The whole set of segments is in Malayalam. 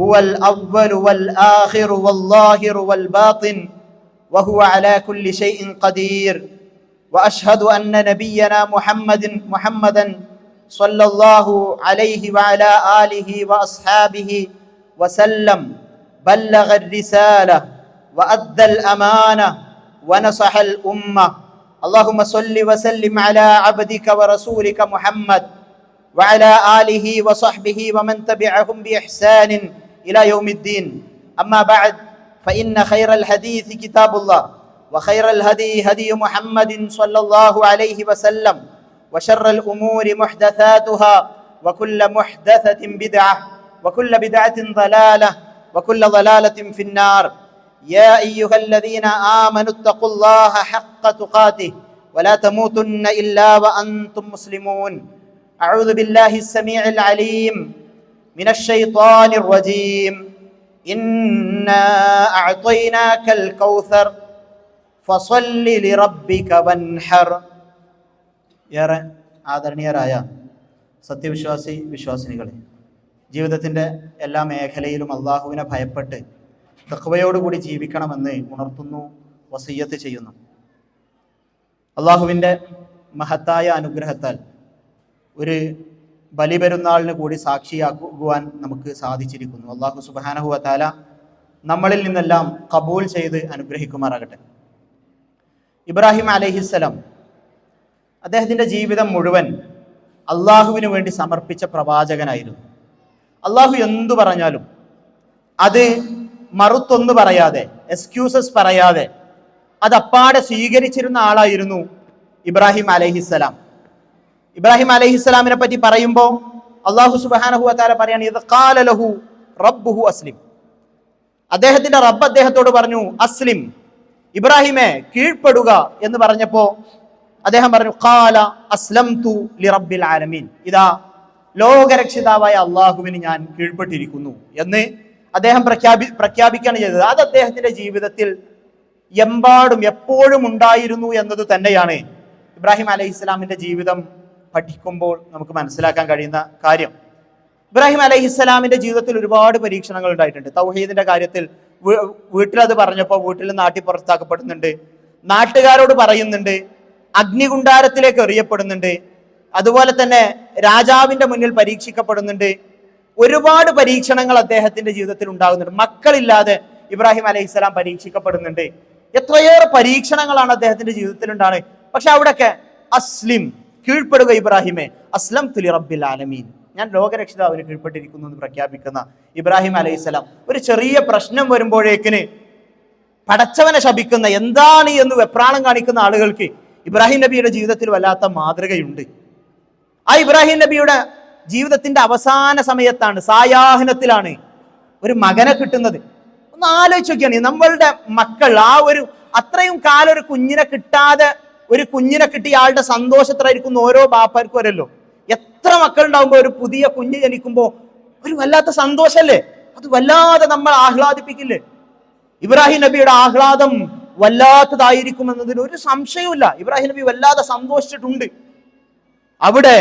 هو الأول والآخر والظاهر والباطن وهو على كل شيء قدير. وأشهد أن نبينا محمد محمدا صلى الله عليه وعلى آله وأصحابه وسلم بلغ الرسالة وأدى الأمانة ونصح الأمة. اللهم صل وسلم على عبدك ورسولك محمد وعلى آله وصحبه ومن تبعهم بإحسان إلى يوم الدين. أما بعد فإن خير الحديث كتاب الله وخير الهدي هدي محمد صلى الله عليه وسلم وشر الأمور محدثاتها وكل محدثة بدعة وكل بدعة ضلالة وكل ضلالة في النار. يا أيها الذين آمنوا اتقوا الله حق تقاته ولا تموتن إلا وأنتم مسلمون. أعوذ بالله السميع العليم. من الشيطان الرجيم إنا أعطيناك الكوثر فصل لربك وانحر ഏറെ ആദരണീയരായ സത്യവിശ്വാസി വിശ്വാസിനികളെ ജീവിതത്തിൻ്റെ എല്ലാ മേഖലയിലും അള്ളാഹുവിനെ ഭയപ്പെട്ട് തക്വയോടുകൂടി ജീവിക്കണമെന്ന് ഉണർത്തുന്നു വസയ്യത്ത് ചെയ്യുന്നു അള്ളാഹുവിൻ്റെ മഹത്തായ അനുഗ്രഹത്താൽ ഒരു ബലിപെരുന്നാളിന് കൂടി സാക്ഷിയാക്കുവാൻ നമുക്ക് സാധിച്ചിരിക്കുന്നു. അള്ളാഹു സുബാനഹുവ താല നമ്മളിൽ നിന്നെല്ലാം കബൂൽ ചെയ്ത് അനുഗ്രഹിക്കുമാറാകട്ടെ. ഇബ്രാഹിം അലഹിസ്സലാം അദ്ദേഹത്തിന്റെ ജീവിതം മുഴുവൻ അള്ളാഹുവിന് വേണ്ടി സമർപ്പിച്ച പ്രവാചകനായിരുന്നു. അള്ളാഹു എന്തു പറഞ്ഞാലും അത് മറുത്തൊന്നു പറയാതെ എക്സ്ക്യൂസസ് പറയാതെ അത് അപ്പാടെ സ്വീകരിച്ചിരുന്ന ആളായിരുന്നു ഇബ്രാഹിം അലഹിസ്സലാം ഇബ്രാഹിം അലഹിസ്സലാമിനെ പറ്റി പറയുമ്പോൾ അള്ളാഹു സുബാനഹു അത്താല പറയാണ് ഇത് കാലലഹു റബ്ബുഹു അസ്ലിം. അദ്ദേഹത്തിന്റെ റബ്ബ് അദ്ദേഹത്തോട് പറഞ്ഞു അസ്ലിം ഇബ്രാഹിമെ കീഴ്പ്പെടുക എന്ന് പറഞ്ഞപ്പോ അദ്ദേഹം പറഞ്ഞു കാല അസ്ലം തു ലി റബ്ബിൽ ആലമീൻ. ഇതാ ലോകരക്ഷിതാവായ അള്ളാഹുവിന് ഞാൻ കീഴ്പ്പെട്ടിരിക്കുന്നു എന്ന് അദ്ദേഹം പ്രഖ്യാപി പ്രഖ്യാപിക്കുകയാണ് ചെയ്തത്. അത് അദ്ദേഹത്തിന്റെ ജീവിതത്തിൽ എമ്പാടും എപ്പോഴും ഉണ്ടായിരുന്നു എന്നത് തന്നെയാണ് ഇബ്രാഹിം അലൈഹി ഇസ്ലാമിന്റെ ജീവിതം പഠിക്കുമ്പോൾ നമുക്ക് മനസ്സിലാക്കാൻ കഴിയുന്ന കാര്യം. ഇബ്രാഹിം അലൈഹി ഇസ്ലാമിന്റെ ജീവിതത്തിൽ ഒരുപാട് പരീക്ഷണങ്ങൾ ഉണ്ടായിട്ടുണ്ട്. തൗഹീദിന്റെ കാര്യത്തിൽ വീട്ടിലത് പറഞ്ഞപ്പോൾ വീട്ടിൽ നാട്ടി പുറത്താക്കപ്പെടുന്നുണ്ട്. നാട്ടുകാരോട് പറയുന്നുണ്ട്. അഗ്നികുണ്ടാരത്തിലേക്ക് എറിയപ്പെടുന്നുണ്ട്. അതുപോലെ തന്നെ രാജാവിന്റെ മുന്നിൽ പരീക്ഷിക്കപ്പെടുന്നുണ്ട്. ഒരുപാട് പരീക്ഷണങ്ങൾ അദ്ദേഹത്തിന്റെ ജീവിതത്തിൽ ഉണ്ടാകുന്നുണ്ട്. മക്കളില്ലാതെ ഇബ്രാഹിം അലൈഹി സ്വലാം പരീക്ഷിക്കപ്പെടുന്നുണ്ട്. എത്രയേറെ പരീക്ഷണങ്ങളാണ് അദ്ദേഹത്തിന്റെ ജീവിതത്തിൽ ഉണ്ടാകുന്നത് പക്ഷെ അവിടെയൊക്കെ അസ്ലിം കീഴ്പ്പെടുക ഇബ്രാഹിമെ. അസ്ലം തുലി റബ്ബിൽ ആലമീൻ. ഞാൻ ലോകരക്ഷിതാവിന് കീഴ്പ്പെട്ടിരിക്കുന്നു എന്ന് പ്രഖ്യാപിക്കുന്ന ഇബ്രാഹിം അലൈഹി സ്വലാം ഒരു ചെറിയ പ്രശ്നം വരുമ്പോഴേക്കിന് പടച്ചവനെ ശപിക്കുന്ന എന്താണ് എന്ന് വെപ്രാളം കാണിക്കുന്ന ആളുകൾക്ക് ഇബ്രാഹിം നബിയുടെ ജീവിതത്തിൽ വല്ലാത്ത മാതൃകയുണ്ട്. ആ ഇബ്രാഹിം നബിയുടെ ജീവിതത്തിന്റെ അവസാന സമയത്താണ് സായാഹനത്തിലാണ് ഒരു മകനെ കിട്ടുന്നത്. ഒന്ന് ആലോചിച്ച് നോക്കിയാണ് നമ്മളുടെ മക്കൾ ആ ഒരു അത്രയും കാലം ഒരു കുഞ്ഞിനെ കിട്ടാതെ ഒരു കുഞ്ഞിനെ കിട്ടിയ ആളുടെ സന്തോഷത്തിലായിരിക്കുന്ന ഓരോ ബാപ്പാർക്കും വരല്ലോ എത്ര മക്കൾ ഉണ്ടാകുമ്പോൾ ഒരു പുതിയ കുഞ്ഞ് ജനിക്കുമ്പോൾ ഒരു വല്ലാത്ത സന്തോഷല്ലേ? അത് വല്ലാതെ നമ്മൾ ആഹ്ലാദിപ്പിക്കില്ലേ? ഇബ്രാഹിം നബിയുടെ ആഹ്ലാദം വല്ലാത്തതായിരിക്കും എന്നതിന് ഒരു സംശയവുമില്ല. ഇബ്രാഹിം നബി വല്ലാതെ സന്തോഷിച്ചിട്ടുണ്ട്. അവിടെ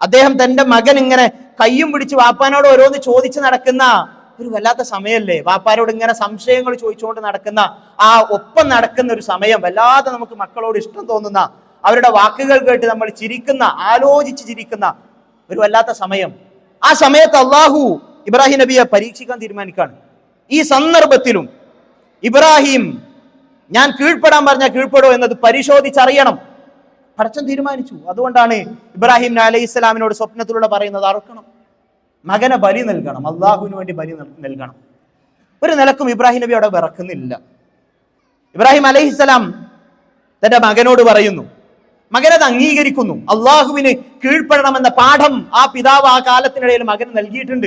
അദ്ദേഹം തന്റെ മകൻ ഇങ്ങനെ കയ്യും പിടിച്ച് വാപ്പാനോട് ഓരോന്ന് ചോദിച്ചു നടക്കുന്ന ഒരു വല്ലാത്ത സമയമല്ലേ വാപ്പാരോട് ഇങ്ങനെ സംശയങ്ങൾ ചോദിച്ചുകൊണ്ട് നടക്കുന്ന ആ ഒപ്പം നടക്കുന്ന ഒരു സമയം വല്ലാതെ നമുക്ക് മക്കളോട് ഇഷ്ടം തോന്നുന്ന അവരുടെ വാക്കുകൾ കേട്ട് നമ്മൾ ചിരിക്കുന്ന ആലോചിച്ച് ചിരിക്കുന്ന ഒരു വല്ലാത്ത സമയം. ആ സമയത്ത് അള്ളാഹു ഇബ്രാഹിം നബിയെ പരീക്ഷിക്കാൻ തീരുമാനിക്കുകയാണ്. ഈ സന്ദർഭത്തിലും ഇബ്രാഹിം ഞാൻ കീഴ്പ്പെടാൻ പറഞ്ഞ കീഴ്പ്പെടോ എന്നത് പരിശോധിച്ചറിയണം. പടച്ചൻ തീരുമാനിച്ചു. അതുകൊണ്ടാണ് ഇബ്രാഹിം അലൈഹി ഇസ്ലാമിനോട് സ്വപ്നത്തിലൂടെ പറയുന്നത് അറുക്കണം. മകനെ ബലി നൽകണം അള്ളാഹുവിന് വേണ്ടി ബലി നൽകണം. ഒരു നിലക്കും ഇബ്രാഹിം നബി അവിടെ വിറക്കുന്നില്ല. ഇബ്രാഹിം അലൈഹി സ്വലാം തന്റെ മകനോട് പറയുന്നു മകനത് അംഗീകരിക്കുന്നു. അള്ളാഹുവിന് കീഴ്പ്പെടണമെന്ന പാഠം ആ പിതാവ് ആ കാലത്തിനിടയിൽ മകന് നൽകിയിട്ടുണ്ട്.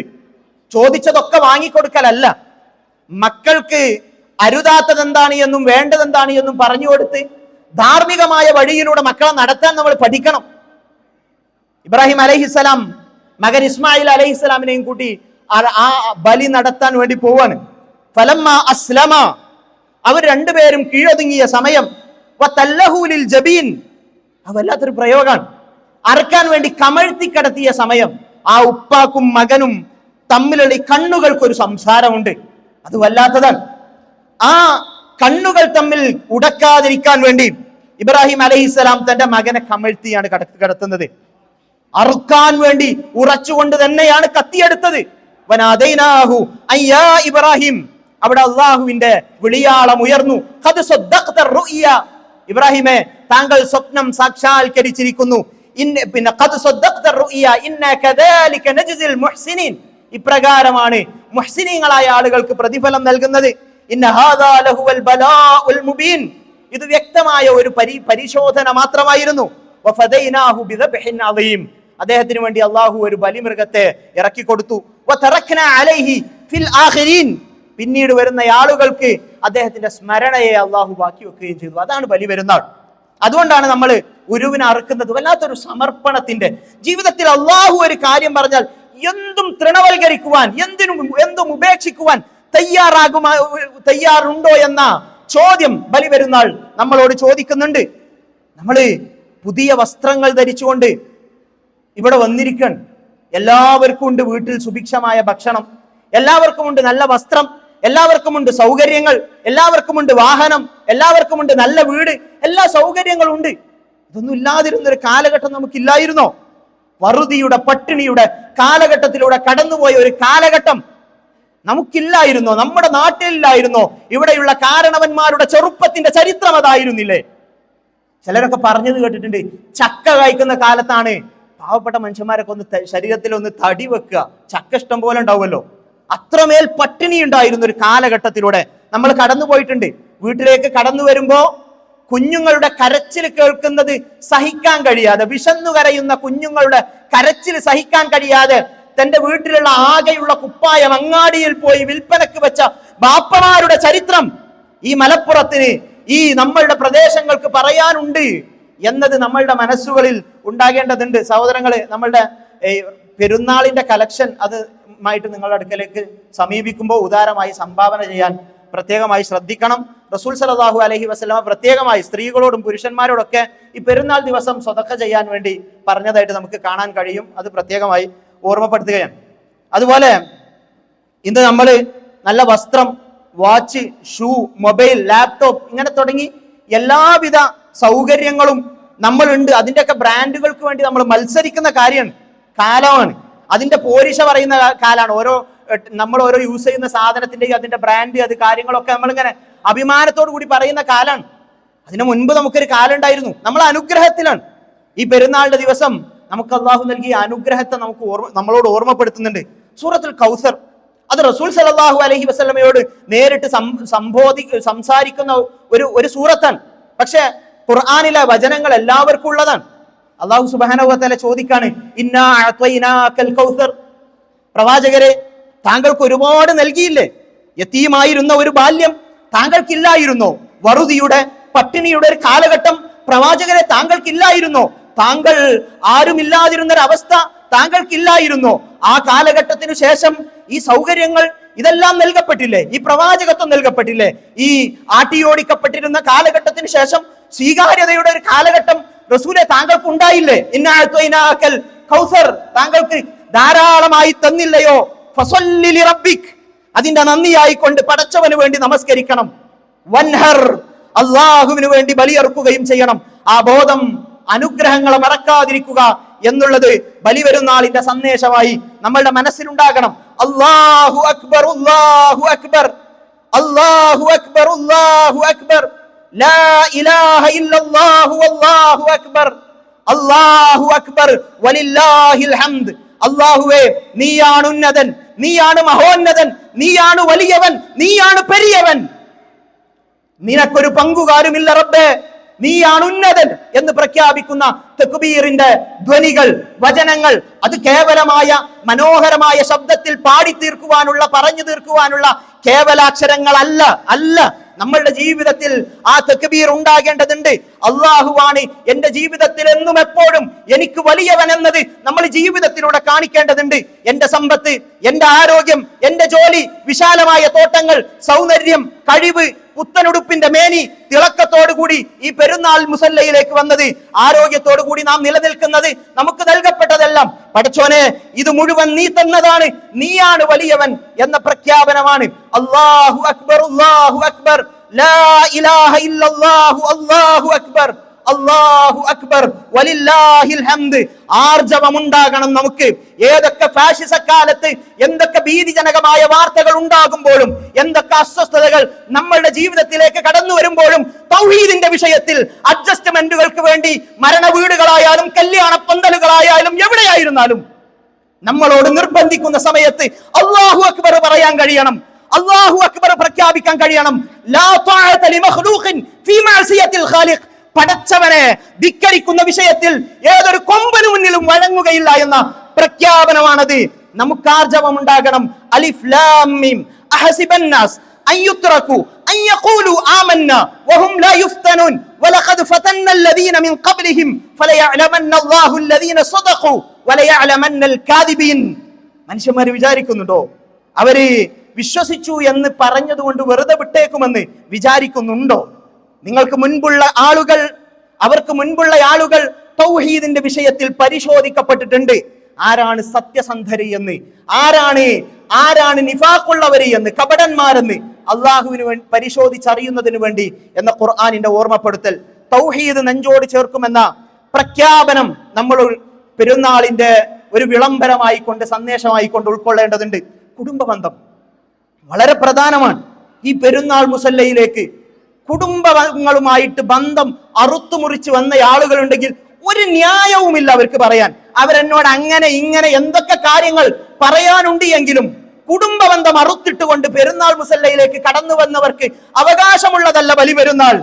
ചോദിച്ചതൊക്കെ വാങ്ങിക്കൊടുക്കലല്ല. മക്കൾക്ക് അരുതാത്തത് എന്താണ് എന്നും വേണ്ടത് എന്താണ് എന്നും പറഞ്ഞു കൊടുത്ത് ധാർമ്മികമായ വഴിയിലൂടെ മക്കളെ നടത്താൻ നമ്മൾ പഠിക്കണം. ഇബ്രാഹിം അലൈഹിസ്സലാം മകൻ ഇസ്മായിൽ അലൈഹി അലൈഹിസ്സലാമിനെയും കൂട്ടി ആ- ബലി നടത്താൻ വേണ്ടി പോവാണ്. ഫലമ്മ അസ്ലമ. അവർ രണ്ടുപേരും കീഴൊതുങ്ങിയ സമയം തല്ലഹൂലിൽ ജബീൻ. അത് പ്രയോഗമാണ്. അറക്കാൻ വേണ്ടി കമഴ്ത്തി കിടത്തിയ സമയം ആ ഉപ്പാക്കും മകനും തമ്മിലുള്ള ഈ കണ്ണുകൾക്കൊരു സംസാരമുണ്ട്. അത് വല്ലാത്തതാണ്. ആ കണ്ണുകൾ തമ്മിൽ ഉടക്കാതിരിക്കാൻ വേണ്ടി ഇബ്രാഹിം അലൈഹിസ്സലാം തന്റെ മകനെ കമഴ്ത്തിയാണ് കട- കിടത്തുന്നത്. അറുക്കാൻ വേണ്ടി ഉറച്ചുകൊണ്ട് തന്നെയാണ് കത്തിയെടുത്തത്. ഇബ്രാഹിം. അവിടെ അള്ളാഹുവിന്റെ വിളിയാളം ഉയർന്നു. ഇബ്രാഹിമെ താങ്കൾ സ്വപ്നം സാക്ഷാത്കരിച്ചിരിക്കുന്നു. പിന്നെ ഇപ്രകാരമാണ് മുഹ്സിനീങ്ങളായ ആളുകൾക്ക് പ്രതിഫലം നൽകുന്നത്. ഇത് വ്യക്തമായ ഒരു പരി പരിശോധന മാത്രമായിരുന്നു. അദ്ദേഹത്തിന് വേണ്ടി അള്ളാഹു ഒരു ബലിമൃഗത്തെ ഇറക്കി കൊടുത്തു. പിന്നീട് വരുന്ന ആളുകൾക്ക് അദ്ദേഹത്തിന്റെ സ്മരണയെ അള്ളാഹു ബാക്കി വെക്കുകയും ചെയ്തു. അതാണ് ബലി പെരുന്നാൾ. അതുകൊണ്ടാണ് നമ്മൾ ഉരുവിനെ അറുക്കുന്നത്. വല്ലാത്തൊരു സമർപ്പണത്തിന്റെ ജീവിതത്തിൽ അള്ളാഹു ഒരു കാര്യം പറഞ്ഞാൽ എന്തും തൃണവൽക്കരിക്കുവാൻ എന്തിനും എന്തും ഉപേക്ഷിക്കുവാൻ തയ്യാറാകുമാ തയ്യാറുണ്ടോ എന്ന ചോദ്യം ബലി പെരുന്നാൾ നമ്മളോട് ചോദിക്കുന്നുണ്ട്. നമ്മൾ പുതിയ വസ്ത്രങ്ങൾ ധരിച്ചുകൊണ്ട് ഇവിടെ വന്നിരിക്കണം എല്ലാവർക്കും ഉണ്ട് വീട്ടിൽ സുഭിക്ഷമായ ഭക്ഷണം. എല്ലാവർക്കും ഉണ്ട് നല്ല വസ്ത്രം. എല്ലാവർക്കുമുണ്ട് സൗകര്യങ്ങൾ. എല്ലാവർക്കുമുണ്ട് വാഹനം. എല്ലാവർക്കുമുണ്ട് നല്ല വീട്. എല്ലാ സൗകര്യങ്ങളും ഉണ്ട്. ഇതൊന്നും ഇല്ലാതിരുന്ന ഒരു കാലഘട്ടം നമുക്കില്ലായിരുന്നോ? വറുതിയുടെ പട്ടിണിയുടെ കാലഘട്ടത്തിലൂടെ കടന്നുപോയ ഒരു കാലഘട്ടം നമുക്കില്ലായിരുന്നോ? നമ്മുടെ നാട്ടിലില്ലായിരുന്നോ? ഇവിടെയുള്ള കാരണവന്മാരുടെ ചെറുപ്പത്തിന്റെ ചരിത്രം അതായിരുന്നില്ലേ? ചിലരൊക്കെ പറഞ്ഞത് കേട്ടിട്ടുണ്ട് ചക്ക കഴിക്കുന്ന കാലത്താണ്. പാവപ്പെട്ട മനുഷ്യന്മാരൊക്കെ ഒന്ന് ശരീരത്തിൽ ഒന്ന് തടി വെക്കുക. ചക്ക ഇഷ്ടം പോലെ ഉണ്ടാവുമല്ലോ. അത്രമേൽ പട്ടിണി ഉണ്ടായിരുന്ന ഒരു കാലഘട്ടത്തിലൂടെ നമ്മൾ കടന്നു പോയിട്ടുണ്ട്. വീട്ടിലേക്ക് കടന്നു വരുമ്പോ കുഞ്ഞുങ്ങളുടെ കരച്ചിൽ കേൾക്കുന്നത് സഹിക്കാൻ കഴിയാതെ വിശന്നു കരയുന്ന കുഞ്ഞുങ്ങളുടെ കരച്ചിൽ സഹിക്കാൻ കഴിയാതെ തന്റെ വീട്ടിലുള്ള ആകെയുള്ള കുപ്പായം അങ്ങാടിയിൽ പോയി വിൽപ്പനക്ക് വെച്ച ബാപ്പമാരുടെ ചരിത്രം ഈ മലപ്പുറത്തിന് ഈ നമ്മളുടെ പ്രദേശങ്ങൾക്ക് പറയാനുണ്ട്. എന്നത് നമ്മളുടെ മനസ്സുകളിൽ ഉണ്ടാകേണ്ടതുണ്ട്. സഹോദരങ്ങളെ നമ്മളുടെ പെരുന്നാളിന്റെ കലക്ഷൻ അത് നിങ്ങളുടെ അടുക്കലേക്ക് സമീപിക്കുമ്പോൾ ഉദാരമായി സംഭാവന ചെയ്യാൻ പ്രത്യേകമായി ശ്രദ്ധിക്കണം. റസൂൽ സലാഹു അലഹി വസ്ലമ പ്രത്യേകമായി സ്ത്രീകളോടും പുരുഷന്മാരോടൊക്കെ ഈ പെരുന്നാൾ ദിവസം സ്വതക്ക ചെയ്യാൻ വേണ്ടി പറഞ്ഞതായിട്ട് നമുക്ക് കാണാൻ കഴിയും. അത് പ്രത്യേകമായി ഓർമ്മപ്പെടുത്തുകയാണ്. അതുപോലെ ഇന്ന് നമ്മൾ നല്ല വസ്ത്രം വാച്ച് ഷൂ മൊബൈൽ ലാപ്ടോപ്പ് ഇങ്ങനെ തുടങ്ങി എല്ലാവിധ സൗകര്യങ്ങളും നമ്മളുണ്ട്. അതിന്റെയൊക്കെ ബ്രാൻഡുകൾക്ക് വേണ്ടി നമ്മൾ മത്സരിക്കുന്ന കാര്യമാണ്. കാലമാണ്. അതിന്റെ പോരിശ പറയുന്ന കാലമാണ് ഓരോ നമ്മൾ ഓരോ യൂസ് ചെയ്യുന്ന സാധനത്തിന്റെയും അതിന്റെ ബ്രാൻഡ് അത് കാര്യങ്ങളൊക്കെ നമ്മളിങ്ങനെ അഭിമാനത്തോടു കൂടി പറയുന്ന കാലാണ്. അതിനു മുൻപ് നമുക്കൊരു കാലം ഉണ്ടായിരുന്നു നമ്മൾ അനുഗ്രഹത്തിലാണ്. ഈ പെരുന്നാളിന്റെ ദിവസം നമുക്ക് അള്ളാഹു നൽകിയ അനുഗ്രഹത്തെ നമുക്ക് ഓർമ്മ നമ്മളോട് ഓർമ്മപ്പെടുത്തുന്നുണ്ട്. സൂറത്തുൽ കൗസർ. അത് റസൂൽ സലാഹു അലഹി വസ്ലമയോട് നേരിട്ട് സംബോധി സംസാരിക്കുന്ന ഒരു ഒരു സൂറത്താണ്. പക്ഷെ ഖുർആാനിലെ വചനങ്ങൾ എല്ലാവർക്കും ഉള്ളതാണ്. അള്ളാഹു സുബാനവത്തല ചോദിക്കാണ് പ്രവാചകരെ താങ്കൾക്ക് ഒരുപാട് നൽകിയില്ലേ? യത്തീമായിരുന്ന ഒരു ബാല്യം താങ്കൾക്കില്ലായിരുന്നോ? വറുതിയുടെ പട്ടിണിയുടെ ഒരു കാലഘട്ടം പ്രവാചകരെ താങ്കൾക്കില്ലായിരുന്നോ? താങ്കൾ ആരുമില്ലാതിരുന്ന ഒരു അവസ്ഥ താങ്കൾക്കില്ലായിരുന്നോ? ആ കാലഘട്ടത്തിനു ശേഷം ഈ സൗകര്യങ്ങൾ ഇതെല്ലാം നൽകപ്പെട്ടില്ലേ? ഈ പ്രവാചകത്വം നൽകപ്പെട്ടില്ലേ? ഈ ആട്ടിയോടിക്കപ്പെട്ടിരുന്ന കാലഘട്ടത്തിന് ശേഷം സ്വീകാര്യതയുടെ ഒരു കാലഘട്ടം റസൂലെ താങ്കൾക്ക് ഉണ്ടായില്ലേ ഇന്നാക്കൽ കൗസർ. താങ്കൾക്ക് ധാരാളമായി തന്നില്ലയോ? റബ്ബിക് അതിന്റെ നന്ദിയായിക്കൊണ്ട് പടച്ചവന് വേണ്ടി നമസ്കരിക്കണം. വൻഹർ. അള്ളാഹുവിന് വേണ്ടി ബലിയറുക്കുകയും ചെയ്യണം. ആ ബോധം അനുഗ്രഹങ്ങളെ മറക്കാതിരിക്കുക എന്നുള്ളത് ബലി വരുന്നാളിന്റെ സന്ദേശമായി നമ്മളുടെ മനസ്സിലുണ്ടാകണം. അള്ളാഹു അക്ബർ അള്ളാഹു അക്ബർ. അള്ളാഹു അക്ബർ അള്ളാഹു അക്ബർ. അല്ലാഹു അക്ബർ. വലില്ലാഹിൽ ഹംദ്. അല്ലാഹുവേ നീയാണ് ഉന്നതൻ നീയാണ് മഹോന്നതൻ നീയാണ് വലിയവൻ നീയാണ് പെരിയവൻ. നിനക്കൊരു പങ്കുകാരുമില്ല റബ്ബേ. നീയാണ് ഉന്നതൻ എന്ന് പ്രഖ്യാപിക്കുന്ന തെക്കുബീറിന്റെ ധ്വനികൾ വചനങ്ങൾ അത് കേവലമായ മനോഹരമായ ശബ്ദത്തിൽ പാടി തീർക്കുവാനുള്ള പറഞ്ഞു തീർക്കുവാനുള്ള കേവലാക്ഷരങ്ങളല്ല അല്ല. നമ്മളുടെ ജീവിതത്തിൽ ആ തെക്കുബീർ ഉണ്ടാകേണ്ടതുണ്ട്. അള്ളാഹുവാണ് എന്റെ ജീവിതത്തിൽ എന്നും എപ്പോഴും എനിക്ക് വലിയവൻ എന്നത് നമ്മൾ ജീവിതത്തിലൂടെ കാണിക്കേണ്ടതുണ്ട്. എന്റെ സമ്പത്ത് എന്റെ ആരോഗ്യം എന്റെ ജോലി വിശാലമായ തോട്ടങ്ങൾ സൗന്ദര്യം കഴിവ് പുത്തനുടുപ്പിന്റെ മേനി തിളക്കത്തോടു കൂടി ഈ പെരുന്നാൾ മുസല്ലയിലേക്ക് വന്നത് ആരോഗ്യത്തോടു കൂടി നാം നിലനിൽക്കുന്നത് നമുക്ക് നൽകപ്പെട്ടതെല്ലാം പഠിച്ചോനെ ഇത് മുഴുവൻ നീ തന്നതാണ്. നീയാണ് വലിയവൻ എന്ന പ്രഖ്യാപനമാണ്. അള്ളാഹു അക്ബർ അള്ളാഹു അക്ബർ. ലാ ഇലാഹ ഇല്ലല്ലാഹു അല്ലാഹു അക്ബർ. അല്ലാഹു അക്ബർ വലില്ലാഹിൽ ഹംദ്. ആർജവമുണ്ടാകണം നമുക്ക്. ഏതൊക്കെ ഫാഷിസ കാലത്ത് എന്തൊക്കെ ഭീതിജനകമായ വാർത്തകൾ ഉണ്ടാകുമ്പോഴും എന്തൊക്കെ അസ്വസ്ഥതകൾ നമ്മളുടെ ജീവിതത്തിലേക്ക് കടന്നു വരുമ്പോഴും തൗഹീദിന്റെ വിഷയത്തിൽ അഡ്ജസ്റ്റ്മെന്റുകൾക്ക് വേണ്ടി മരണ വീടുകളായാലും കല്യാണ പന്തലുകളായാലും എവിടെയായിരുന്നാലും നമ്മളോട് നിർബന്ധിക്കുന്ന സമയത്ത് അള്ളാഹു അക്ബർ പറയാൻ കഴിയണം. അള്ളാഹു അക്ബർ പ്രഖ്യാപിക്കാൻ കഴിയണം. ലാ ഫീ മഅസിയത്തിൽ ഖാലിഖ്. പടച്ചവനെ ധിക്കരിക്കുന്ന വിഷയത്തിൽ ഏതൊരു കൊമ്പന് മുന്നിലും വഴങ്ങുകയില്ല എന്ന പ്രഖ്യാപനമാണത് നമുക്ക് ആർജവം ഉണ്ടാകണം അലിഫ് ലാം മീം അഹസിബൻ നാസ് أن يتركوا أن يقولوا آمنا وهم لا يفتنون ولقد فتنا الذين من قبلهم فليعلمن الله الذين صدقوا وليعلمن الكاذبين മനുഷ്യന്മാർ വിചാരിക്കുന്നുണ്ടോ അവര് വിശ്വസിച്ചു എന്ന് പറഞ്ഞതുകൊണ്ട് വെറുതെ വിട്ടേക്കുമെന്ന് വിചാരിക്കുന്നുണ്ടോ നിങ്ങൾക്ക് മുൻപുള്ള ആളുകൾ അവർക്ക് മുൻപുള്ള ആളുകൾ തൗഹീദിന്റെ വിഷയത്തിൽ പരിശോധിക്കപ്പെട്ടിട്ടുണ്ട്. ആരാണ് സത്യസന്ധരി എന്ന്? ആരാണ് ആരാണ് നിഫാക്കുള്ളവരി എന്ന്? കപടന്മാരെന്ന് അള്ളാഹുവിന് വേണ്ടി പരിശോധിച്ചറിയുന്നതിന് വേണ്ടി എന്ന ഖുർആാനിന്റെ ഓർമ്മപ്പെടുത്തൽ. തൗഹീദ് നെഞ്ചോട് ചേർക്കുമെന്ന പ്രഖ്യാപനം നമ്മൾ പെരുന്നാളിന്റെ ഒരു വിളംബരമായി കൊണ്ട് സന്ദേശമായി കൊണ്ട് ഉൾക്കൊള്ളേണ്ടതുണ്ട്. കുടുംബബന്ധം വളരെ പ്രധാനമാണ്. ഈ പെരുന്നാൾ മുസല്ലയിലേക്ക് കുടുംബങ്ങളുമായിട്ട് ബന്ധം അറുത്തുമുറിച്ച് വന്ന ആളുകളുണ്ടെങ്കിൽ ഒരു ന്യായവുമില്ല അവർക്ക് പറയാൻ. അവരെന്നോട് അങ്ങനെ ഇങ്ങനെ എന്തൊക്കെ കാര്യങ്ങൾ പറയാനുണ്ട് എങ്കിലും കുടുംബ ബന്ധം അറുത്തിട്ട് കൊണ്ട് പെരുന്നാൾ മുസല്ലയിലേക്ക് കടന്നു വന്നവർക്ക് അവകാശമുള്ളതല്ല ബലി പെരുന്നാൾ.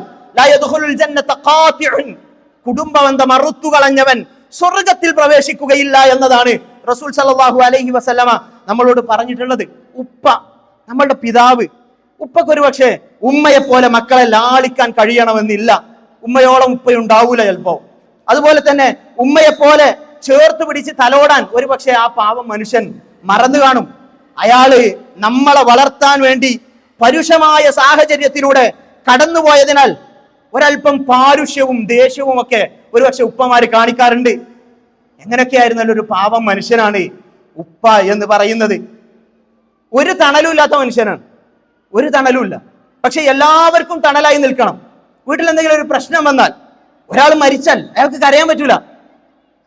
കുടുംബ ബന്ധം അറുത്തു കളഞ്ഞവൻ സ്വർഗത്തിൽ പ്രവേശിക്കുകയില്ല എന്നതാണ് റസൂൽ സല്ലല്ലാഹു അലൈഹി വസല്ലമ നമ്മളോട് പറഞ്ഞിട്ടുള്ളത്. ഉപ്പ നമ്മളുടെ പിതാവ് ഉപ്പക്ക് ഒരു പക്ഷേ ഉമ്മയെ പോലെ മക്കളെ ലാളിക്കാൻ കഴിയണമെന്നില്ല. ഉമ്മയോളം ഉപ്പയുണ്ടാവൂല ചിലപ്പോ. അതുപോലെ തന്നെ ഉമ്മയെ പോലെ ചേർത്ത് പിടിച്ച് തലോടാൻ ഒരു പക്ഷേ ആ പാവം മനുഷ്യൻ മറന്നു കാണും. അയാൾ നമ്മളെ വളർത്താൻ വേണ്ടി പരുഷമായ സാഹചര്യത്തിലൂടെ കടന്നുപോയതിനാൽ ഒരല്പം പാരുഷ്യവും ദേഷ്യവും ഒക്കെ ഒരുപക്ഷെ ഉപ്പമാര് കാണിക്കാറുണ്ട്. എങ്ങനെയൊക്കെയായിരുന്നല്ലോ ഒരു പാവം മനുഷ്യനാണ് ഉപ്പ എന്ന് പറയുന്നത്. ഒരു തണലും ഇല്ലാത്ത മനുഷ്യനാണ്. ഒരു തണലുമില്ല പക്ഷെ എല്ലാവർക്കും തണലായി നിൽക്കണം. വീട്ടിൽ എന്തെങ്കിലും ഒരു പ്രശ്നം വന്നാൽ ഒരാൾ മരിച്ചാൽ അയാൾക്ക് കരയാൻ പറ്റൂല.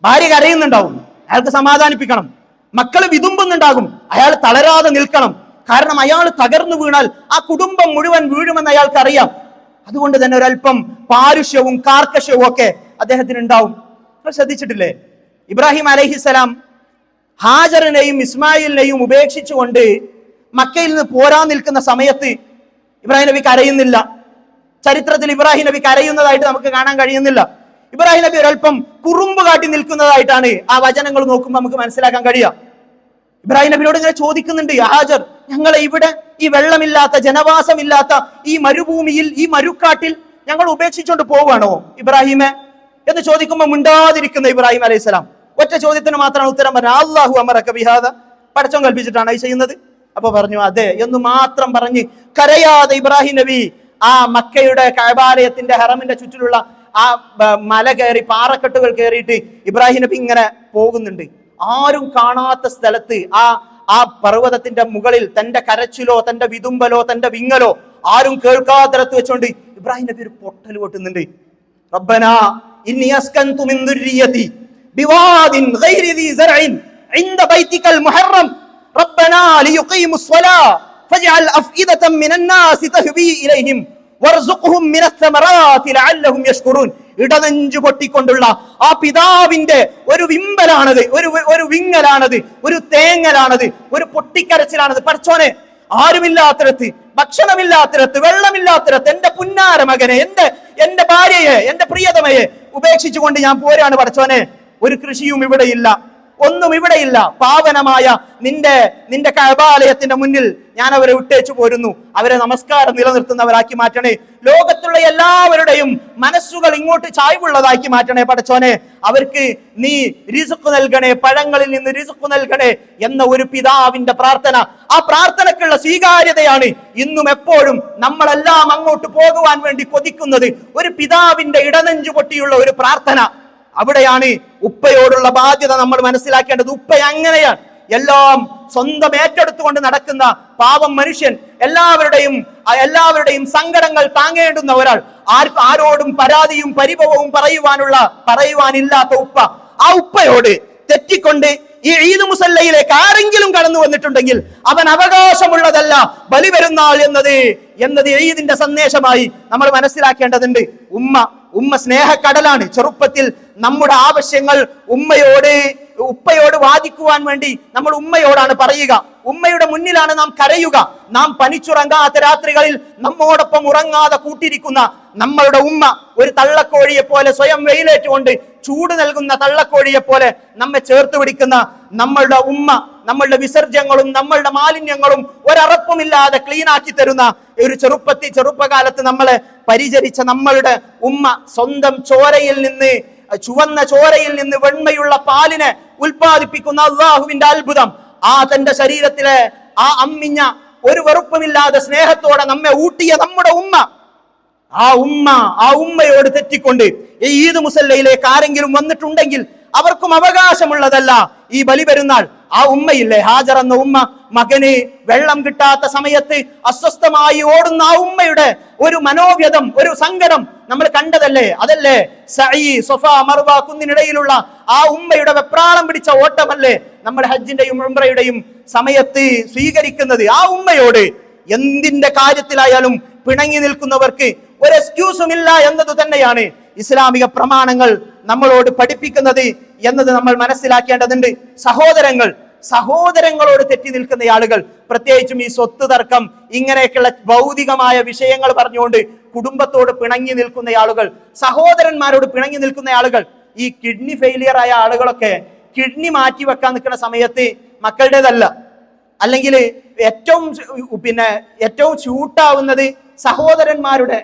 ഭാര്യ കരയുന്നുണ്ടാവും അയാൾക്ക് സമാധാനിപ്പിക്കണം. മക്കൾ വിതുമ്പുന്നുണ്ടാകും അയാൾ തളരാതെ നിൽക്കണം. കാരണം അയാൾ തകർന്നു വീണാൽ ആ കുടുംബം മുഴുവൻ വീഴുമെന്ന് അയാൾക്ക് അറിയാം അതുകൊണ്ട് തന്നെ ഒരല്പം പാരുഷ്യവും കാർക്കശ്യവും ഒക്കെ അദ്ദേഹത്തിന് ഉണ്ടാവും നിങ്ങൾ ശ്രദ്ധിച്ചിട്ടില്ലേ? ഇബ്രാഹിം അലഹിസലാം ഹാജറിനെയും ഇസ്മായിലിനെയും ഉപേക്ഷിച്ചുകൊണ്ട് മക്കയിൽ നിന്ന് പോരാൻ നിൽക്കുന്ന സമയത്ത് ഇബ്രാഹിം നബി കരയുന്നില്ല. ചരിത്രത്തിൽ ഇബ്രാഹിം നബി കരയുന്നതായിട്ട് നമുക്ക് കാണാൻ കഴിയുന്നില്ല. ഇബ്രാഹിം നബി ഒരൽപ്പം കുറുമ്പ് കാട്ടി നിൽക്കുന്നതായിട്ടാണ് ആ വചനങ്ങൾ നോക്കുമ്പോൾ നമുക്ക് മനസ്സിലാക്കാൻ കഴിയുക. ഇബ്രാഹിം നബിനോട് ഇങ്ങനെ ചോദിക്കുന്നുണ്ട് ഹാജർ ഞങ്ങളെ ഇവിടെ ഈ വെള്ളമില്ലാത്ത ജനവാസമില്ലാത്ത ഈ മരുഭൂമിയിൽ ഈ മരുക്കാട്ടിൽ ഞങ്ങൾ ഉപേക്ഷിച്ചുകൊണ്ട് പോവുകയാണോ ഇബ്രാഹിമെ? എന്ന് ചോദിക്കുമ്പോൾ മിണ്ടാതിരിക്കുന്ന ഇബ്രാഹിം അലൈഹി സ്വലാം ഒറ്റ ചോദ്യത്തിന് മാത്രമാണ് ഉത്തരം പറഞ്ഞത് അള്ളാഹു അമറക്ക ബിഹാദ. പടച്ചം കൽപ്പിച്ചിട്ടാണ് ഈ ചെയ്യുന്നത്. അപ്പൊ പറഞ്ഞു അതെ എന്ന് മാത്രം പറഞ്ഞ് കരയാതെ ഇബ്രാഹിം നബി ആ മക്കയുടെ കഴബാലയത്തിന്റെ ഹറമിന്റെ ചുറ്റിലുള്ള ആ മല കയറി പാറക്കെട്ടുകൾ കയറിയിട്ട് ഇബ്രാഹിം നബി ഇങ്ങനെ പോകുന്നുണ്ട്. ആരും കാണാത്ത സ്ഥലത്ത് ആ ആ പർവതത്തിന്റെ മുകളിൽ തന്റെ കരച്ചിലോ തന്റെ വിതുമ്പലോ തന്റെ വിങ്ങലോ ആരും കേൾക്കാത്തരത്ത് വെച്ചോണ്ട് ഇബ്രാഹിം നബി ഒരു പൊട്ടൽ പൊട്ടുന്നുണ്ട് റബ്ബന ഇന്നിയസ്കന്തു മിൻ ദുർരിയതി ബിവാദിൻ സർഇൻ ഇൻദ മുഹറം ربنا ليقيموا الصلاة فاجعل أفئدة من الناس تهوي إليهم وارزقهم من الثمرات لعلهم يشكرون ഇടനെഞ്ചു പൊട്ടിക്കൊണ്ടുള്ള ആ പിതാവിന്റെ ഒരു വിമ്പലാണത് ഒരു ഒരു വിങ്ങലാണത് ഒരു തേങ്ങലാണത് ഒരു പൊട്ടിക്കരച്ചിലാണത് പഠിച്ചോനെ ആരുമില്ലാത്തിടത്ത് ഭക്ഷണമില്ലാത്തിടത്ത് വെള്ളമില്ലാത്തിടത്ത് എന്റെ പുന്നാര മകനെ എന്റെ എന്റെ ഭാര്യയെ എന്റെ പ്രിയതമയെ ഉപേക്ഷിച്ചുകൊണ്ട് ഞാൻ പോരാണ് പഠിച്ചോനെ ഒരു കൃഷിയും ഇവിടെയില്ല ഒന്നും ഇവിടെയില്ല പാവനമായ നിന്റെ നിന്റെ കഴബാലയത്തിന്റെ മുന്നിൽ ഞാൻ അവരെ വിട്ടേച്ചു പോരുന്നു. അവരെ നമസ്കാരം നിലനിർത്തുന്നവരാക്കി മാറ്റണേ. ലോകത്തുള്ള എല്ലാവരുടെയും മനസ്സുകൾ ഇങ്ങോട്ട് ചായ്വുള്ളതാക്കി മാറ്റണേ പടച്ചോനെ. അവർക്ക് നീ റിസുക്ക് നൽകണേ പഴങ്ങളിൽ നിന്ന് റിസുക്ക് നൽകണേ എന്ന ഒരു പിതാവിന്റെ പ്രാർത്ഥന. ആ പ്രാർത്ഥനക്കുള്ള സ്വീകാര്യതയാണ് ഇന്നും എപ്പോഴും നമ്മളെല്ലാം അങ്ങോട്ട് പോകുവാൻ വേണ്ടി കൊതിക്കുന്നത്. ഒരു പിതാവിന്റെ ഇടനെഞ്ചു പൊട്ടിയുള്ള ഒരു പ്രാർത്ഥന. അവിടെയാണ് ഉപ്പയോടുള്ള ബാധ്യത നമ്മൾ മനസ്സിലാക്കേണ്ടത്. ഉപ്പ അങ്ങനെയാണ് എല്ലാം സ്വന്തം ഏറ്റെടുത്തുകൊണ്ട് നടക്കുന്ന പാവം മനുഷ്യൻ എല്ലാവരുടെയും എല്ലാവരുടെയും സങ്കടങ്ങൾ താങ്ങേണ്ടുന്ന ഒരാൾ. ആരോടും പരാതിയും പരിഭവവും പറയുവാനുള്ള പറയുവാനില്ലാത്ത ഉപ്പ. ആ ഉപ്പയോട് തെറ്റിക്കൊണ്ട് ഈ ഈദ് മുസല്ലയിലേക്ക് ആരെങ്കിലും കടന്നു വന്നിട്ടുണ്ടെങ്കിൽ അവൻ അവകാശമുള്ളതല്ല ബലി പെരുന്നാൾ എന്നത് എന്നത് ഈദിന്റെ സന്ദേശമായി നമ്മൾ മനസ്സിലാക്കേണ്ടതുണ്ട്. ഉമ്മ ഉമ്മ സ്നേഹക്കടലാണ്. ചെറുപ്പത്തിൽ നമ്മുടെ ആവശ്യങ്ങൾ ഉമ്മയോട് ഉപ്പയോട് വാദിക്കുവാൻ വേണ്ടി നമ്മൾ ഉമ്മയോടാണ് പറയുക. ഉമ്മയുടെ മുന്നിലാണ് നാം കരയുക. നാം പനിച്ചുറങ്ങാത്ത രാത്രികളിൽ നമ്മോടൊപ്പം ഉറങ്ങാതെ കൂട്ടിരിക്കുന്ന നമ്മളുടെ ഉമ്മ ഒരു തള്ളക്കോഴിയെ പോലെ സ്വയം വെയിലേറ്റുകൊണ്ട് ചൂട് നൽകുന്ന തള്ളക്കോഴിയെ പോലെ നമ്മെ ചേർത്ത് പിടിക്കുന്ന നമ്മളുടെ ഉമ്മ നമ്മളുടെ വിസർജ്യങ്ങളും നമ്മളുടെ മാലിന്യങ്ങളും ഒരറപ്പുമില്ലാതെ ക്ലീൻ ആക്കി തരുന്ന ഒരു ചെറുപ്പത്തി ചെറുപ്പകാലത്ത് നമ്മളെ പരിചരിച്ച നമ്മളുടെ ഉമ്മ സ്വന്തം ചോരയിൽ നിന്ന് ചുവന്ന ചോരയിൽ നിന്ന് വെണ്മയുള്ള പാലിനെ ഉൽപ്പാദിപ്പിക്കുന്ന അള്ളാഹുവിന്റെ അത്ഭുതം. ആ തന്റെ ശരീരത്തിലെ ആ അമ്മിഞ്ഞ ഒരു വെറുപ്പുമില്ലാതെ സ്നേഹത്തോടെ നമ്മെ ഊട്ടിയ നമ്മുടെ ഉമ്മ. ആ ഉമ്മ ആ ഉമ്മയോട് തെറ്റിക്കൊണ്ട് ഈ ഈദ് മുസല്ലയിലേക്ക് ആരെങ്കിലും വന്നിട്ടുണ്ടെങ്കിൽ അവർക്കും അവകാശമുള്ളതല്ല. ഈ ബലി പെരുന്നാൾ. ആ ഉമ്മയില്ലേ? ഹാജർ എന്ന ഉമ്മ മകന് വെള്ളം കിട്ടാത്ത സമയത്ത് അസ്വസ്ഥമായി ഓടുന്ന ആ ഉമ്മയുടെ ഒരു മനോവ്യതം ഒരു സങ്കടം നമ്മൾ കണ്ടതല്ലേ? അതല്ലേ? സഈ സൊഫ മർവ കുന്നിനിടയിലുള്ള ആ ഉമ്മയുടെ വെപ്രാളം പിടിച്ച ഓട്ടമല്ലേ നമ്മൾ ഹജ്ജിന്റെയും ഉംറയുടെയും സമയത്ത് സ്വീകരിക്കുന്നത്? ആ ഉമ്മയോട് എന്തിന്റെ കാര്യത്തിലായാലും പിണങ്ങി നിൽക്കുന്നവർക്ക് ഒരു എക്സ്ക്യൂസും ഇല്ല എന്നത് തന്നെയാണ് ഇസ്ലാമിക പ്രമാണങ്ങൾ. നമ്മളോട് പഠിപ്പിക്കുന്നത് എന്നത് നമ്മൾ മനസ്സിലാക്കേണ്ടതുണ്ട്. സഹോദരങ്ങൾ സഹോദരങ്ങളോട് തെറ്റി നിൽക്കുന്ന ആളുകൾ പ്രത്യേകിച്ചും ഈ സ്വത്ത് തർക്കം ഇങ്ങനെയൊക്കെയുള്ള ഭൗതികമായ വിഷയങ്ങൾ പറഞ്ഞുകൊണ്ട് കുടുംബത്തോട് പിണങ്ങി നിൽക്കുന്ന ആളുകൾ സഹോദരന്മാരോട് പിണങ്ങി നിൽക്കുന്ന ആളുകൾ ഈ കിഡ്നി ഫെയിലിയർ ആയ ആളുകളൊക്കെ കിഡ്നി മാറ്റി വെക്കാൻ നിൽക്കുന്ന സമയത്ത് മക്കളുടേതല്ല. അല്ലെങ്കിൽ ഏറ്റവും പിന്നെ ഏറ്റവും ഷൂട്ടാവുന്നത് സഹോദരന്മാരുടെ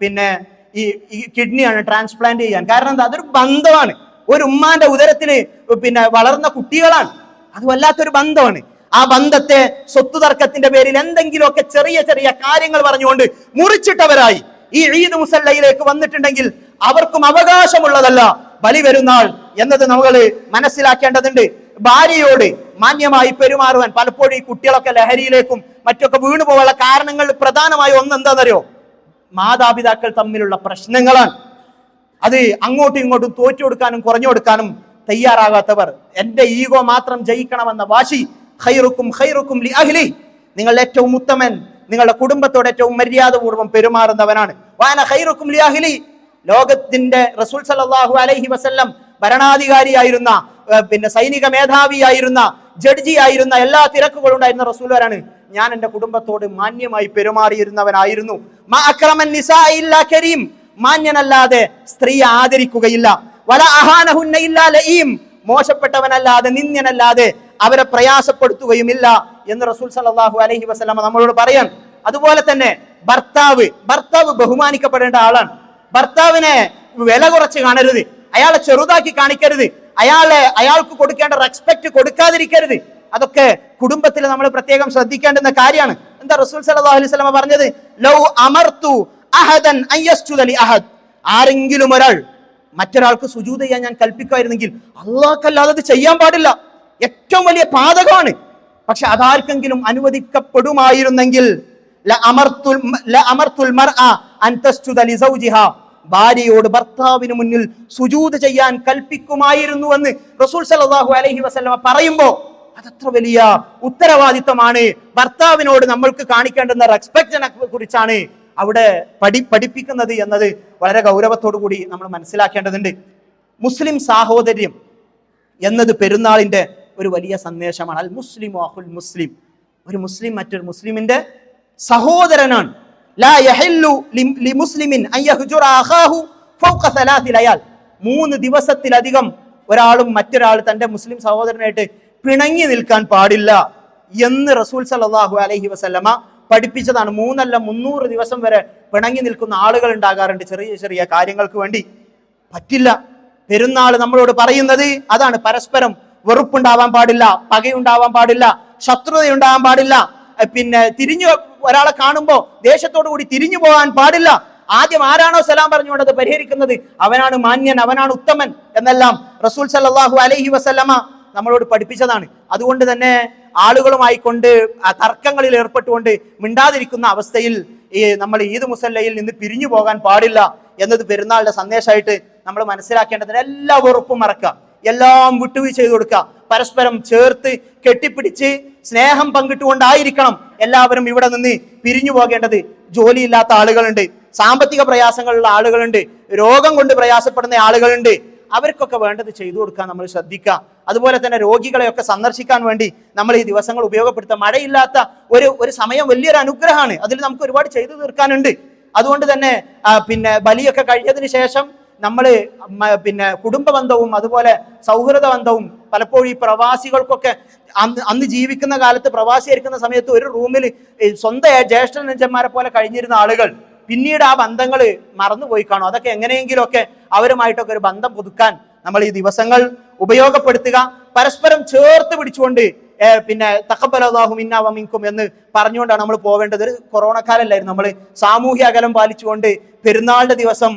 പിന്നെ ഈ കിഡ്നിയാണ് ട്രാൻസ്പ്ലാന്റ് ചെയ്യാൻ. കാരണം എന്താ? അതൊരു ബന്ധമാണ്. ഒരു ഉമ്മാന്റെ ഉദരത്തിന് പിന്നെ വളർന്ന കുട്ടികളാണ്. അത് വല്ലാത്തൊരു ബന്ധമാണ്. ആ ബന്ധത്തെ സ്വത്തു തർക്കത്തിന്റെ പേരിൽ എന്തെങ്കിലുമൊക്കെ ചെറിയ ചെറിയ കാര്യങ്ങൾ പറഞ്ഞുകൊണ്ട് മുറിച്ചിട്ടവരായി. ഈ ഈദ് മുസല്ലയിലേക്ക് വന്നിട്ടുണ്ടെങ്കിൽ അവർക്കും അവകാശമുള്ളതല്ല ബലി വരുന്നാൾ എന്നത് നമ്മൾ മനസ്സിലാക്കേണ്ടതുണ്ട്. ഭാര്യയോട് മാന്യമായി പെരുമാറുവാൻ പലപ്പോഴും ഈ കുട്ടികളൊക്കെ ലഹരിയിലേക്കും മറ്റൊക്കെ വീണുപോകാനുള്ള കാരണങ്ങൾ പ്രധാനമായി ഒന്ന് എന്താണെന്നറിയോ? മാതാപിതാക്കൾ തമ്മിലുള്ള പ്രശ്നങ്ങളാണ്. അത് അങ്ങോട്ടും ഇങ്ങോട്ടും തോറ്റു കൊടുക്കാനും കുറഞ്ഞു കൊടുക്കാനും തയ്യാറാകാത്തവർ. എന്റെ ഈഗോ മാത്രം ജയിക്കണമെന്ന വാശി ഹൈറുക്കും ഹൈറുക്കും ലി അഹ്ലി. നിങ്ങൾ ഏറ്റവും ഉത്തമൻ നിങ്ങളുടെ കുടുംബത്തോട് ഏറ്റവും മര്യാദപൂർവം പെരുമാറുന്നവനാണ്. വാന ഹൈറുക്കും ലി അഹ്ലി. ലോകത്തിന്റെ റസൂൽ സല്ലല്ലാഹു അലൈഹി വസല്ലം ഭരണാധികാരിയായിരുന്ന പിന്നെ സൈനിക മേധാവിയായിരുന്ന ജഡ്ജിയായിരുന്ന എല്ലാ തിരക്കുകളുണ്ടായിരുന്ന റസൂലാരാണ് ഞാൻ എന്റെ കുടുംബത്തോട് മാന്യമായി പെരുമാറിയിരുന്നവനായിരുന്നു. മാന്യനല്ലാതെ സ്ത്രീ ആദരിക്കുകയില്ല. വല മോശപ്പെട്ടവനല്ലാതെ നിന്ദ്യനല്ലാതെ അവരെ പ്രയാസപ്പെടുത്തുകയുമില്ല എന്ന് റസൂൽ സല്ലല്ലാഹു അലഹി വസ്ലാമ നമ്മളോട് പറയാൻ. അതുപോലെ തന്നെ ഭർത്താവ് ഭർത്താവ് ബഹുമാനിക്കപ്പെടേണ്ട ആളാണ്. ഭർത്താവിനെ വില കുറച്ച് കാണരുത്. അയാളെ ചെറുതാക്കി കാണിക്കരുത്. അയാളെ അയാൾക്ക് കൊടുക്കേണ്ട റെസ്പെക്ട് കൊടുക്കാതിരിക്കരുത്. അതൊക്കെ കുടുംബത്തിൽ നമ്മൾ പ്രത്യേകം ശ്രദ്ധിക്കേണ്ടുന്ന കാര്യമാണ്. എന്താ റസൂൽ സല്ലല്ലാഹു അലൈഹി പറഞ്ഞത്? ലൗ അമർത്തു അഹദൻ അഹദ്. ആരെങ്കിലും ഒരാൾ മറ്റൊരാൾക്ക് സുജൂത് ചെയ്യാൻ ഞാൻ കൽപ്പിക്കുമായിരുന്നെങ്കിൽ അള്ളാഹ്ക്കല്ലാതെ അത് ചെയ്യാൻ പാടില്ല. ഏറ്റവും വലിയ പാതകമാണ്. പക്ഷെ അതാർക്കെങ്കിലും അനുവദിക്കപ്പെടുമായിരുന്നെങ്കിൽ ഭാര്യയോട് ഭർത്താവിന് മുന്നിൽ സുജൂത് ചെയ്യാൻ കൽപ്പിക്കുമായിരുന്നു എന്ന് റസൂൽ സല്ലല്ലാഹു അലഹി വസ്ലമ പറയുമ്പോ അതത്ര വലിയ ഉത്തരവാദിത്തമാണ് ഭർത്താവിനോട് നമ്മൾക്ക് കാണിക്കേണ്ടുന്ന റെസ്പെക്റ്റിനെ കുറിച്ചാണ് അവിടെ പഠി പഠിപ്പിക്കുന്നത് എന്നത് വളരെ ഗൗരവത്തോടു കൂടി നമ്മൾ മനസ്സിലാക്കേണ്ടതുണ്ട്. മുസ്ലിം സാഹോദര്യം എന്നത് പെരുന്നാളിന്റെ ഒരു വലിയ സന്ദേശമാണ്. അൽ മുസ്ലിം അഹുൽ മുസ്ലിം. ഒരു മുസ്ലിം മറ്റൊരു മുസ്ലിമിന്റെ സഹോദരനാണ്. മൂന്ന് ദിവസത്തിലധികം ഒരാളും മറ്റൊരാൾ തന്റെ മുസ്ലിം സഹോദരനായിട്ട് പിണങ്ങി നിൽക്കാൻ പാടില്ല എന്ന് റസൂൽ സല്ലല്ലാഹു അലഹി വസല്ലമ പഠിപ്പിച്ചതാണ്. മൂന്നല്ല മുന്നൂറ് ദിവസം വരെ പിണങ്ങി നിൽക്കുന്ന ആളുകൾ ഉണ്ടാകാറുണ്ട് ചെറിയ ചെറിയ കാര്യങ്ങൾക്ക് വേണ്ടി. പറ്റില്ല. പെരുന്നാൾ നമ്മളോട് പറയുന്നത് അതാണ്. പരസ്പരം വെറുപ്പുണ്ടാവാൻ പാടില്ല പകയുണ്ടാവാൻ പാടില്ല ശത്രുതയുണ്ടാവാൻ പാടില്ല. പിന്നെ തിരിഞ്ഞു ഒരാളെ കാണുമ്പോൾ ദേഷ്യത്തോടു കൂടി തിരിഞ്ഞു പോകാൻ പാടില്ല. ആദ്യം ആരാണോ സലാം പറഞ്ഞുകൊണ്ട് അത് പരിഹരിക്കുന്നത്? അവനാണ് മാന്യൻ അവനാണ് ഉത്തമൻ എന്നെല്ലാം റസൂൽ സല്ലല്ലാഹു അലഹി വസല്ലമ നമ്മളോട് പഠിപ്പിച്ചതാണ്. അതുകൊണ്ട് തന്നെ ആളുകളുമായി കൊണ്ട് തർക്കങ്ങളിൽ ഏർപ്പെട്ടുകൊണ്ട് മിണ്ടാതിരിക്കുന്ന അവസ്ഥയിൽ ഈ നമ്മൾ ഈദ് മുസല്ലയിൽ നിന്ന് പിരിഞ്ഞു പോകാൻ പാടില്ല എന്നത് പെരുന്നാളിന്റെ സന്ദേശമായിട്ട് നമ്മൾ മനസ്സിലാക്കേണ്ടതിന് എല്ലാ വെറുപ്പും മറക്കുക. എല്ലാം വിട്ടുവീഴ്ച ചെയ്തു കൊടുക്കുക. പരസ്പരം ചേർത്ത് കെട്ടിപ്പിടിച്ച് സ്നേഹം പങ്കിട്ടുകൊണ്ടായിരിക്കണം എല്ലാവരും ഇവിടെ നിന്ന് പിരിഞ്ഞു പോകേണ്ടത്. ജോലിയില്ലാത്ത ആളുകളുണ്ട്. സാമ്പത്തിക പ്രയാസങ്ങളുള്ള ആളുകളുണ്ട്. രോഗം കൊണ്ട് പ്രയാസപ്പെടുന്ന ആളുകളുണ്ട്. അവർക്കൊക്കെ വേണ്ടത് ചെയ്തു കൊടുക്കാൻ നമ്മൾ ശ്രദ്ധിക്കുക. അതുപോലെ തന്നെ രോഗികളെയൊക്കെ സന്ദർശിക്കാൻ വേണ്ടി നമ്മൾ ഈ ദിവസങ്ങൾ ഉപയോഗപ്പെടുത്തുക. മഴയില്ലാത്ത ഒരു ഒരു സമയം വലിയൊരു അനുഗ്രഹമാണ്. അതിൽ നമുക്ക് ഒരുപാട് ചെയ്തു തീർക്കാനുണ്ട്. അതുകൊണ്ട് തന്നെ പിന്നെ ബലിയൊക്കെ കഴിഞ്ഞതിന് ശേഷം നമ്മൾ പിന്നെ കുടുംബ ബന്ധവും അതുപോലെ സൗഹൃദ ബന്ധവും പലപ്പോഴും ഈ പ്രവാസികൾക്കൊക്കെ അന്ന് അന്ന് ജീവിക്കുന്ന കാലത്ത് പ്രവാസിയായിരിക്കുന്ന സമയത്ത് ഒരു റൂമിൽ സ്വന്തം ജ്യേഷ്ഠനഞ്ചന്മാരെ പോലെ കഴിഞ്ഞിരുന്ന ആളുകൾ പിന്നീട് ആ ബന്ധങ്ങൾ മറന്നുപോയി കാണും. അതൊക്കെ എങ്ങനെയെങ്കിലുമൊക്കെ അവരുമായിട്ടൊക്കെ ഒരു ബന്ധം പുതുക്കാൻ നമ്മൾ ഈ ദിവസങ്ങൾ ഉപയോഗപ്പെടുത്തുക. പരസ്പരം ചേർത്ത് പിടിച്ചുകൊണ്ട് പിന്നെ തക്കബലാഹു മിന്നാവമിങ്കും എന്ന് പറഞ്ഞുകൊണ്ടാണ് നമ്മൾ പോവേണ്ടത്. ഒരു കൊറോണ കാലല്ലായിരുന്നു നമ്മൾ സാമൂഹ്യ അകലം പാലിച്ചുകൊണ്ട് പെരുന്നാളിന്റെ ദിവസം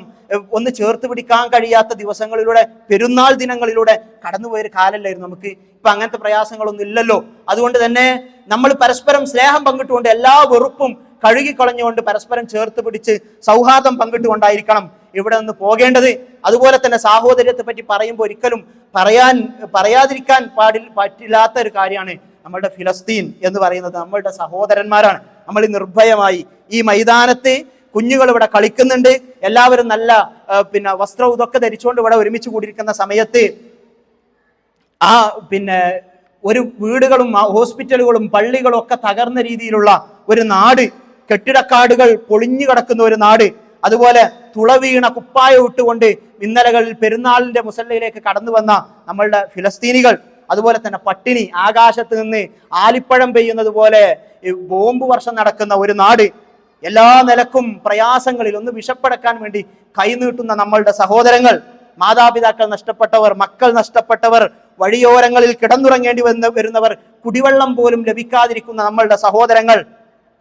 ഒന്ന് ചേർത്ത് പിടിക്കാൻ കഴിയാത്ത ദിവസങ്ങളിലൂടെ പെരുന്നാൾ ദിനങ്ങളിലൂടെ കടന്നുപോയൊരു കാലല്ലായിരുന്നു നമുക്ക്. ഇപ്പൊ അങ്ങനത്തെ പ്രയാസങ്ങളൊന്നും ഇല്ലല്ലോ. അതുകൊണ്ട് തന്നെ നമ്മൾ പരസ്പരം സ്നേഹം പങ്കിട്ടുകൊണ്ട് എല്ലാ വെറുപ്പും കഴുകിക്കളഞ്ഞുകൊണ്ട് പരസ്പരം ചേർത്ത് പിടിച്ച് സൗഹാർദ്ദം പങ്കിട്ടുകൊണ്ടായിരിക്കണം ഇവിടെ നിന്ന് പോകേണ്ടത്. അതുപോലെ തന്നെ സാഹോദര്യത്തെ പറ്റി പറയുമ്പോൾ ഒരിക്കലും പറയാൻ പറയാതിരിക്കാൻ പാടിൽ പറ്റില്ലാത്ത ഒരു കാര്യമാണ് നമ്മളുടെ ഫിലസ്തീൻ എന്ന് പറയുന്നത്. നമ്മളുടെ സഹോദരന്മാരാണ്. നമ്മൾ നിർഭയമായി ഈ മൈതാനത്ത് കുഞ്ഞുകൾ ഇവിടെ കളിക്കുന്നുണ്ട്. എല്ലാവരും നല്ല പിന്നെ വസ്ത്രവും ഇതൊക്കെ ധരിച്ചുകൊണ്ട് ഇവിടെ ഒരുമിച്ച് കൂടിയിരിക്കുന്ന സമയത്ത് ആ പിന്നെ ഒരു വീടുകളും ഹോസ്പിറ്റലുകളും പള്ളികളും ഒക്കെ തകർന്ന രീതിയിലുള്ള ഒരു നാട് കെട്ടിടക്കാടുകൾ പൊളിഞ്ഞു കിടക്കുന്ന ഒരു നാട്. അതുപോലെ തുളവീണ കുപ്പായം ഇട്ടുകൊണ്ട് ഇന്നലകളിൽ പെരുന്നാളിന്റെ മുസല്ലയിലേക്ക് കടന്നു വന്ന നമ്മളുടെ ഫിലസ്തീനികൾ. അതുപോലെ തന്നെ പട്ടിണി ആകാശത്ത് നിന്ന് ആലിപ്പഴം പെയ്യുന്നത് പോലെ ബോംബ് വർഷം നടക്കുന്ന ഒരു നാട്. എല്ലാ നിലക്കും പ്രയാസങ്ങളിൽ ഒന്ന് വിഷപ്പെടക്കാൻ വേണ്ടി കൈനീട്ടുന്ന നമ്മളുടെ സഹോദരങ്ങൾ. മാതാപിതാക്കൾ നഷ്ടപ്പെട്ടവർ മക്കൾ നഷ്ടപ്പെട്ടവർ വഴിയോരങ്ങളിൽ കിടന്നുറങ്ങേണ്ടി വന്ന് വരുന്നവർ കുടിവെള്ളം പോലും ലഭിക്കാതിരിക്കുന്ന നമ്മളുടെ സഹോദരങ്ങൾ.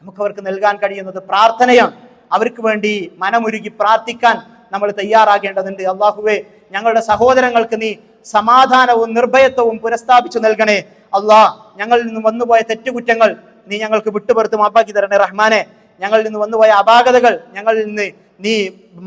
നമുക്ക് അവർക്ക് നൽകാൻ കഴിയുന്നത് പ്രാർത്ഥനയാണ്. അവർക്ക് വേണ്ടി മനമുരുകി പ്രാർത്ഥിക്കാൻ നമ്മൾ തയ്യാറാകേണ്ടതുണ്ട്. അള്ളാഹുവേ ഞങ്ങളുടെ സഹോദരങ്ങൾക്ക് നീ സമാധാനവും നിർഭയത്വവും പുനഃസ്ഥാപിച്ചു നൽകണേ. അള്ളാഹ് ഞങ്ങളിൽ നിന്ന് വന്നുപോയ തെറ്റുകുറ്റങ്ങൾ നീ ഞങ്ങൾക്ക് വിട്ടുപുറത്ത് മാപ്പാക്കി തരണേ റഹ്മാനെ. ഞങ്ങളിൽ നിന്ന് വന്നുപോയ അപാകതകൾ ഞങ്ങളിൽ നിന്ന് നീ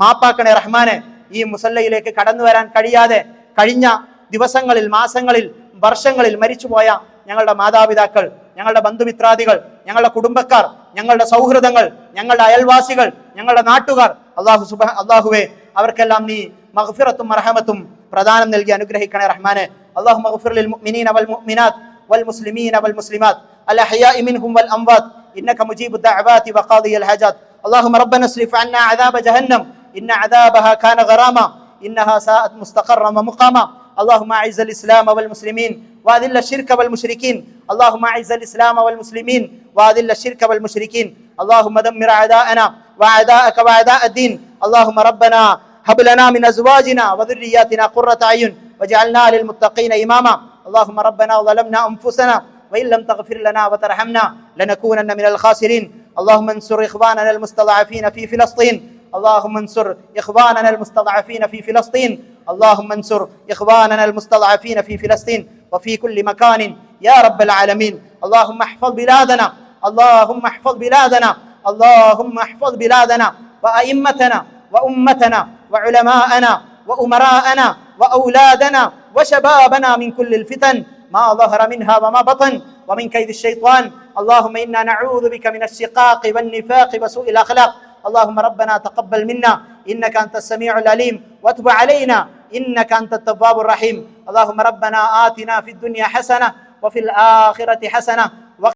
മാപ്പാക്കണേ റഹ്മാനെ. ഈ മുസല്ലയിലേക്ക് കടന്നു വരാൻ കഴിയാതെ കഴിഞ്ഞ ദിവസങ്ങളിൽ മാസങ്ങളിൽ വർഷങ്ങളിൽ മരിച്ചുപോയ ഞങ്ങളുടെ മാതാപിതാക്കൾ ഞങ്ങളുടെ ബന്ധുമിത്രാദികൾ ഞങ്ങളുടെ കുടുംബക്കാർ ഞങ്ങളുടെ സൗഹൃദങ്ങൾ ഞങ്ങളുടെ അയൽവാസികൾ ഞങ്ങളുടെ നാട്ടുകാർ അള്ളാഹു സുബ അള്ളാഹുവെ അവർക്കെല്ലാം നീ മഗ്ഫിറത്തും മർഹമത്തും പ്രദാനം നൽകി അനുഗ്രഹിക്കണേ റഹ്മാനെ അള്ളാഹു മഗ്ഫിർ ലിൽ മുഅ്മിനീന വൽ മുഅ്മിനാത്ത് വൽ മുസ്ലിമീന വൽ മുസ്ലിമാത്ത് الأحياء منهم والأموات إنك مجيب الدعوات وقاضي الحاجات اللهم ربنا اصرف عنا عذاب جهنم إن عذابها كان غراما إنها ساءت مستقرا ومقاما اللهم أعز الإسلام والمسلمين وأذل الشرك والمشركين. اللهم أعز الإسلام والمسلمين وأذل الشرك والمشركين. اللهم دمر أعداءنا وأعداءك وأعداء الدين. اللهم ربنا هب لنا من أزواجنا وذرياتنا قرة أعين واجعلنا للمتقين إماما. اللهم ربنا ظلمنا أنفسنا وإن لم تغفر لنا وترحمنا لنكونن من الخاسرين. اللهم انصر إخواننا المستضعفين في فلسطين. اللهم انصر إخواننا المستضعفين في فلسطين. اللهم انصر إخواننا المستضعفين في فلسطين. وفي كل مكان. يا رب العالمين. اللهم احفظ بلادنا. اللهم احفظ بلادنا. اللهم احفظ بلادنا وأئمتنا وأمتنا وعلماءنا وأمراءنا وأولادنا وشبابنا من كل الفتن. ما ظهر منها وما بطن. ومن كيد الشيطان. اللهم إنا نعوذ بك من الشقاق والنفاق وسوء الأخلاق. اللهم ربنا تقبل منا. إنك أنت السميع العليم. وتب علينا. إنك أنت التواب الرحيم. اللهم ربنا آتنا في الدنيا حسنة وفي الآخرة حسنة